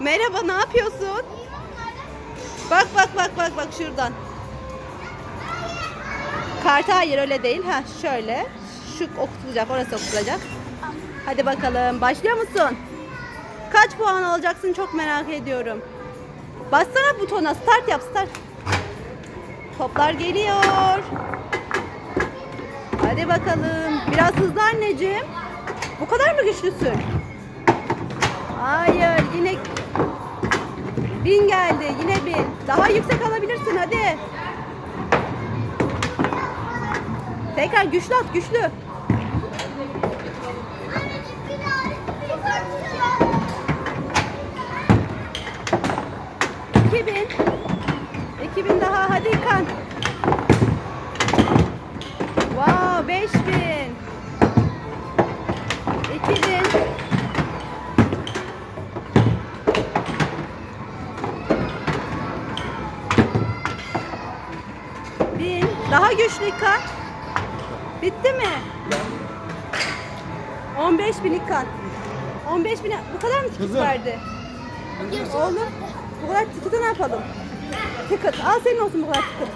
Merhaba ne yapıyorsun? Bak bak bak bak bak şuradan. Kartı hayır öyle değil. Ha şöyle. Şu okutulacak orası okutulacak. Hadi bakalım başlıyor musun? Kaç puan alacaksın çok merak ediyorum. Bassana butona start yap start. Toplar geliyor. Hadi bakalım. Biraz hızlı anneciğim. Bu kadar mı güçlüsün? Hayır bin geldi yine bin. Daha yüksek alabilirsin hadi. Tekrar güçlü at güçlü. İki bin. İki bin daha hadi kan. Bin. Daha güçlü kan. Bitti mi? 15 bin İlkan. 15 bin bu kadar mı ticket Kızım. verdi? Oğlum bu kadar ticket'ı ne yapalım? Ticket al senin olsun bu kadar ticket.